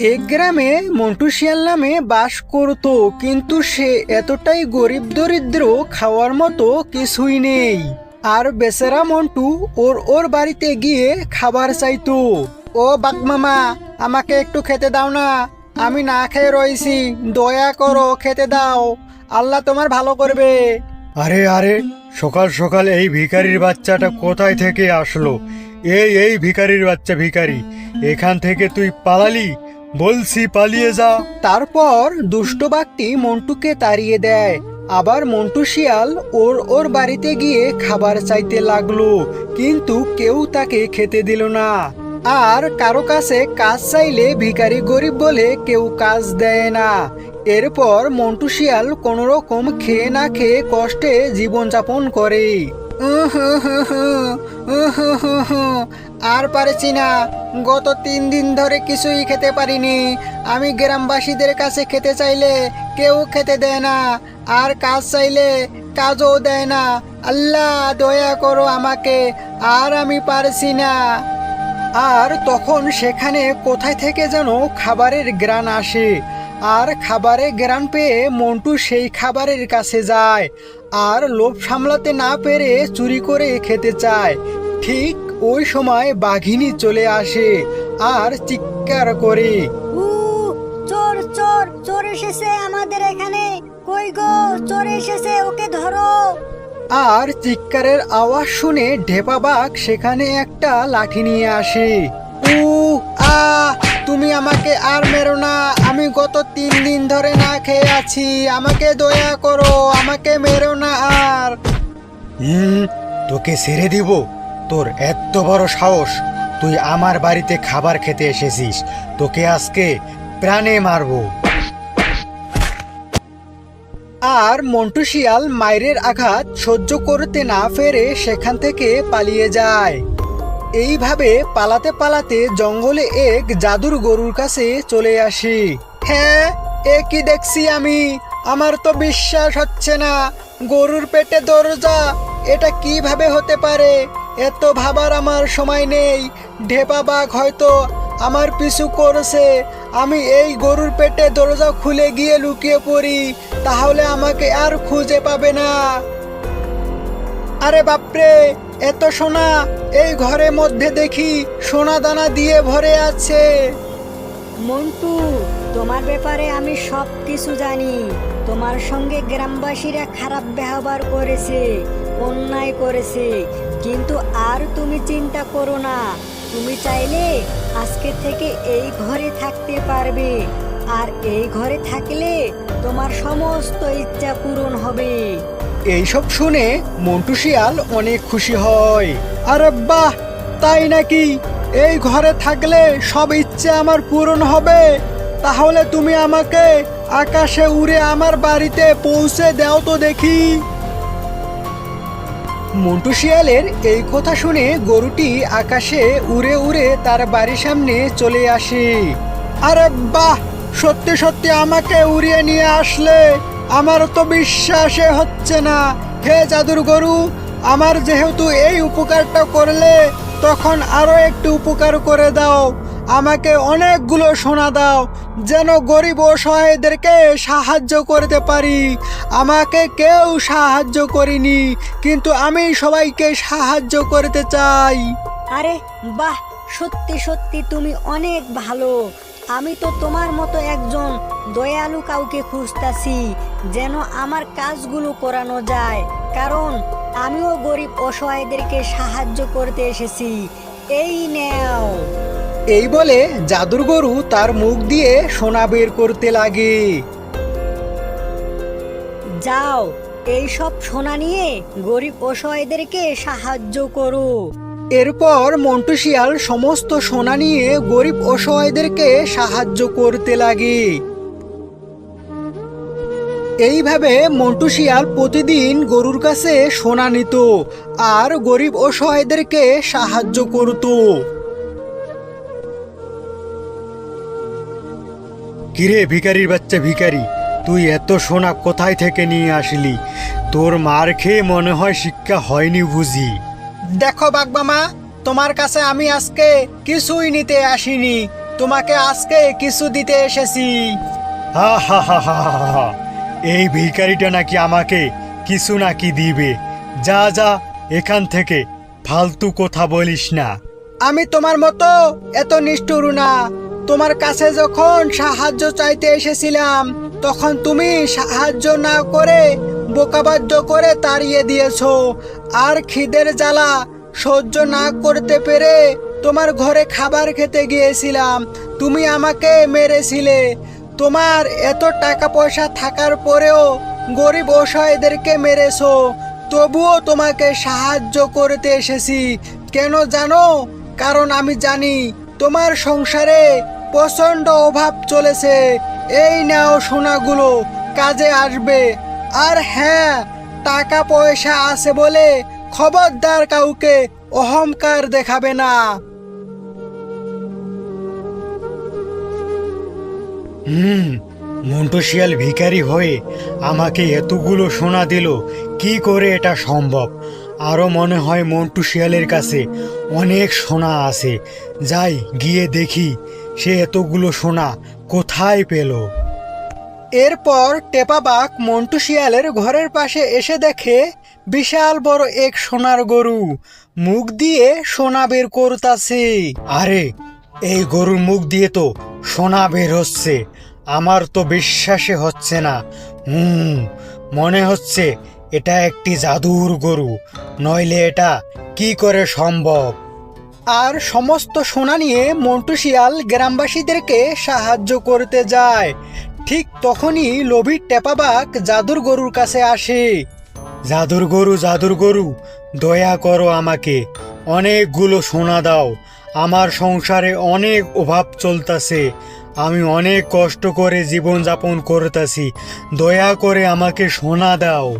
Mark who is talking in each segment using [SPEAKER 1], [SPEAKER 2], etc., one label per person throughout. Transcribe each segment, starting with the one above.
[SPEAKER 1] এক গ্রামে মন্টু শিয়াল নামে বাস করত, কিন্তু সে এতটাই গরিব দরিদ্র খাওয়ার মতো কিছুই নেই। আর বেচারা মন্টু ওর ওর বাড়িতে গিয়ে খাবার চাইতো। ও বাক মামা, আমাকে একটু খেতে দাও না। আমি না খেয়ে রয়েছি, দয়া করো খেতে দাও। আল্লাহ তোমার ভালো করবে।
[SPEAKER 2] আরে আরে, সকাল সকাল এই ভিখারির বাচ্চাটা কোথায় থেকে আসলো? এই এই ভিখারির বাচ্চা ভিখারি, এখান থেকে তুই পালালি? বলছি, পালিয়ে যা।
[SPEAKER 1] তারপর দুষ্ট বাঘটি মন্টুকে তাড়িয়ে দেয়। আবার মন্টু শিয়াল ওর ওর বাড়িতে গিয়ে খাবার চাইতে লাগল, কিন্তু কেউ তাকে খেতে দিল না। আর কারও কাছে কাজ চাইলে ভিখারি গরিব বলে কেউ কাজ দেয় না। এরপর মন্টু শিয়াল কোনো রকম খেয়ে না খেয়ে কষ্টে জীবনযাপন করে। আর পারছি না। গত তিন দিন ধরে কিছুই খেতে পারিনি। আমি গ্রামবাসীদের কাছে খেতে চাইলে কেউ খেতে দেয় না। আর কাজ চাইলে কাজও দেয় না। আল্লাহ দয়া করো আমাকে। আর আমি পারছি না। আর তখন সেখানে কোথায় থেকে যেন খাবারের গ্রান আসে। আর খাবারের গ্রান পেয়ে মন্টু সেই খাবারের কাছে যায়। আর লোভ সামলাতে না পেরে চুরি করে খেতে চায়। ঠিক ওই সময় বাঘিনী চলে আসে আর চিৎকার করে।
[SPEAKER 3] উ চোর চোর চোর এসেছে আমাদের এখানে। কই গো চোর এসেছে ওকে ধরো।
[SPEAKER 1] আর চিৎকারের আওয়াজ শুনে ঢেপা বাঘ সেখানে একটা লাঠি নিয়ে আসে। উ আ তুমি আমাকে আর মেরো না। আমি গত তিন দিন ধরে না খেয়ে আছি। আমাকে দয়া করো আমাকে মেরো না আর।
[SPEAKER 2] হুম তোকে ছেড়ে দিব। তোর এত বড় সাহস। তুই আমার বাড়িতে খাবার খেতে এসেছিস। তোকে আজকে প্রাণে মারবো।
[SPEAKER 1] আর মন্টু শিয়াল মায়ের আঘাত সহ্য করতে না পেরে সেখান থেকে পালিয়ে যায়। এইভাবে পালাতে পালাতে জঙ্গলে এক জাদুর গরুর কাছে চলে আসি। হ্যাঁ এ কি দেখছি আমি? আমার তো বিশ্বাস হচ্ছে না। গরুর পেটে দরজা, এটা কীভাবে হতে পারে? এত ভাবার আমার সময় নেই। ঢেপা বাঘ হয়তো আমার পিছু করেছে। আমি এই গরুর পেটে দরজা খুলে গিয়ে লুকিয়ে পড়ি, তাহলে আমাকে আর খুঁজে পাবে না। আরে বাপরে, এত সোনা এই ঘরের মধ্যে দেখি সোনা দানা দিয়ে ভরে আছে।
[SPEAKER 3] মন্টু, তোমার ব্যাপারে আমি সব কিছু জানি। তোমার সঙ্গে গ্রামবাসীরা খারাপ ব্যবহার করেছে, অন্যায় করেছে। কিন্তু আর তুমি চিন্তা করো না। তুমি চাইলে আজকে থেকে এই ঘরে থাকতে পারবে। আর এই ঘরে থাকলে তোমার সমস্ত ইচ্ছা পূরণ হবে।
[SPEAKER 1] এইসব শুনে মন্টু শিয়াল অনেক খুশি হয়। আরে বাহ, তাই নাকি? এই ঘরে থাকলে সব ইচ্ছে আমার পূরণ হবে। তাহলে তুমি আমাকে আকাশে উড়ে আমার বাড়িতে পৌঁছে দাও তো দেখি। মন্টু শিয়ালের এই কথা শুনে গরুটি আকাশে উড়ে উড়ে তার বাড়ির সামনে চলে আসে। আরে বাহ, সত্যি সত্যি আমাকে উড়িয়ে নিয়ে আসলে। আমার তো বিশ্বাসে হচ্ছে না। হে জাদুর গরু, আমার যেহেতু এই উপকারটা করলে, তখন আরও একটু উপকার করে দাও। আমাকে অনেকগুলো সোনা দাও, যেন গরিব অসহায়দেরকে সাহায্য করতে পারি। আমাকে কেউ সাহায্য করিনি, কিন্তু আমি সবাইকে সাহায্য করতে চাই।
[SPEAKER 3] আরে, বাহ, সত্যি সত্যি তুমি অনেক ভালো। আমি তো তোমার মতো একজন দয়ালু কাউকে খুঁজতাছি। যেন আমার কাজগুলো করানো যায়। কারণ আমিও গরিব অসহায়দেরকে সাহায্য করতে এসেছি। এই নেও।
[SPEAKER 1] এই বলে জাদুর গরু তার মুখ দিয়ে সোনা বের করতে লাগে।
[SPEAKER 3] যাও এই সব সোনা নিয়ে গরিব অসহায়দেরকে সাহায্য করো।
[SPEAKER 1] এরপর মন্টু শিয়াল সমস্ত সোনা নিয়ে গরিব অসহায়দেরকে সাহায্য করতে লাগে। এইভাবে মন্টু শিয়াল প্রতিদিন গরুর কাছে সোনা নিত আর গরিব অসহায়দেরকে সাহায্য করত।
[SPEAKER 2] কিরে ভিখারির বাচ্চা ভিখারি তুই এত সোনা কোথায় থেকে নিয়ে আসলি? তোর মার খেয়ে মনে হয় শিক্ষা হয়নি বুঝি।
[SPEAKER 1] দেখো বাগমামা তোমার কাছে আমি আজকে কিছুই নিতে আসিনি তোমাকে আজকে কিছু দিতে এসেছি।
[SPEAKER 2] হা হা হা হা হা হা। এই ভিখারিটা নাকি আমাকে কিছু নাকি দিবে। যা যা, এখান থেকে। ফালতু কথা বলিস না।
[SPEAKER 1] আমি তোমার মতো এত নিষ্ঠুর না। তোমার কাছে যখন সাহায্য চাইতে এসেছিলাম, তখন তুমি সাহায্য না করে, বোকাবাদ্য করে তাড়িয়ে দিয়েছ। আর খিদের জ্বালা সহ্য না করতে পেরে তোমার ঘরে খাবার খেতে গিয়েছিলাম। তুমি আমাকে মেরেছিলে। তোমার এত টাকা পয়সা থাকার পরেও গরিব অসহায়দেরকে মেরেছো। তবুও তোমাকে সাহায্য করতে এসেছি। কেন জানো? কারণ আমি জানি তোমার সংসারে প্রচণ্ড অভাব চলেছে। এই নাও সোনাগুলো, কাজে আসবে। আর হ্যাঁ টাকা পয়সা আছে বলে খবরদার কাউকে অহংকার দেখাবে না।
[SPEAKER 2] হুম মন্টু শিয়াল ভিখারি হয়ে আমাকে এতগুলো সোনা দিল। কি করে এটা সম্ভব? আরও মনে হয় মন্টু শিয়ালের কাছে অনেক সোনা আছে। যাই, গিয়ে দেখি সে এতগুলো সোনা কোথায় পেল।
[SPEAKER 1] এরপর টেপাবাক মন্টু শিয়ালের ঘরের পাশে এসে দেখে, বিশাল বড় এক সোনার গরু। মুখ দিয়ে সোনা বের করতাছে।
[SPEAKER 2] আরে, এই গরুর মুখ দিয়ে তো সোনা বের হচ্ছে। আমার তো বিশ্বাসে হচ্ছে না। হুম, মনে হচ্ছে এটা একটি জাদুর গরু, নইলে এটা কি করে সম্ভব?
[SPEAKER 1] আর সমস্ত সোনা নিয়ে মন্টু শিয়াল গ্রামবাসীদেরকে সাহায্য করতে যায়। ঠিক তখনই লোভী টেপাবাক জাদুর গরুর কাছে আসে।
[SPEAKER 2] জাদুর গরু জাদুর গরু, দয়া করো আমাকে, অনেকগুলো সোনা দাও। আমার সংসারে অনেক অভাব চলতেছে। আমি অনেক কষ্ট করে জীবনযাপন করতেছি। দয়া করে আমাকে সোনা দাও।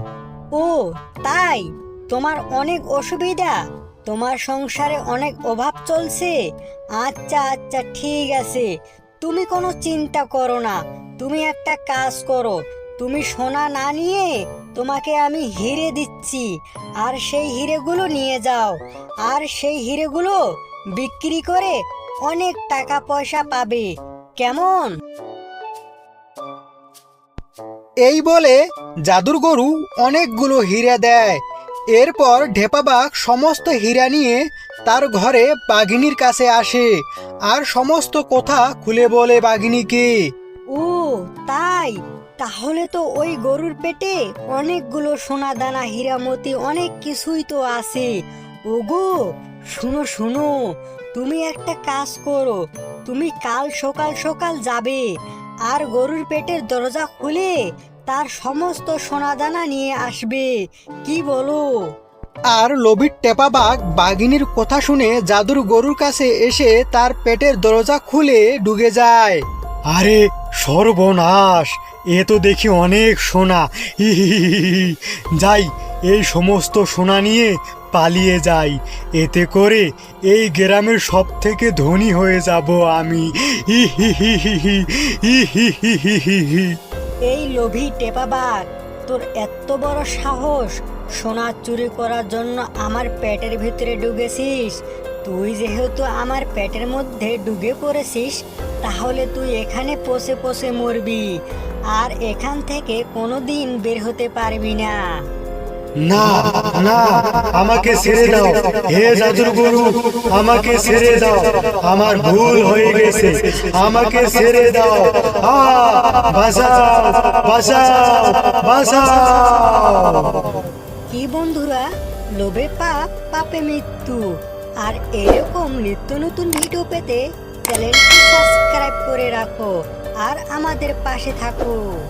[SPEAKER 3] ও, তাই? তোমার অনেক অসুবিধা। তোমার সংসারে অনেক অভাব চলছে। আচ্ছা আচ্ছা ঠিক আছে। তুমি কোনো চিন্তা করো না। তুমি একটা কাজ করো। তুমি সোনা না নিয়ে তোমাকে আমি হিরে দিচ্ছি। আর সেই হিরেগুলো নিয়ে যাও। আর সেই হিরেগুলো বিক্রি করে অনেক টাকা পয়সা পাবে। কেমন?
[SPEAKER 1] এই বলে জাদুর গরু অনেকগুলো হীরা দেয়। এরপর ঢেপাবাগ সমস্ত হীরা নিয়ে তার ঘরে বাঘিনীর কাছে আসে আর সমস্ত কথা খুলে বলে বাঘিনীকে।
[SPEAKER 3] ও তাই? তাহলে তো ওই গরুর পেটে অনেকগুলো সোনা দানা হীরামতি অনেক কিছুই তো আছে। ওগো শুনো শুনো তুমি একটা কাজ করো। তুমি কাল সকাল সকাল যাবে আর গরুর পেটের দরজা খুলে তার সমস্ত সোনা দানা নিয়ে আসবে। কি বলো?
[SPEAKER 1] আর লোভির টেপাবাগ বাঘিনীর কথা শুনে জাদুর গরুর কাছে এসে তার পেটের দরজা খুলে ডুবে যায়।
[SPEAKER 2] আরে, সর্বনাশ! এ তো দেখি অনেক সোনা। যাই, এই সমস্ত সোনা নিয়ে পালিয়ে যাই এতে করে এই গ্রামের সব থেকে ধনী হয়ে যাব আমি হি।
[SPEAKER 3] এই লোভী টেপাবাগ তোর এত বড় সাহস সোনা চুরি করার জন্য আমার পেটের ভিতরে ঢুকেছিস তুই যেহেতু আমার পেটের মধ্যে ডুবে পড়েছিস তাহলে তুই এখানে পচে পচে মরবি আর এখান থেকে কোনো দিন বের হতে পারবি না
[SPEAKER 2] না না, আমাকে ছেড়ে দাও। হে জাদুর গুরু, আমাকে ছেড়ে দাও। আমার ভুল হয়ে গেছে। আমাকে ছেড়ে দাও।
[SPEAKER 3] কি বন্ধুরা, লোভে পাপ, পাপে মৃত্যু। আর এরকম নিত্য নতুন ভিডিও পেতে চ্যানেলটি সাবস্ক্রাইব করে রাখো। আর আমাদের পাশে থাকো।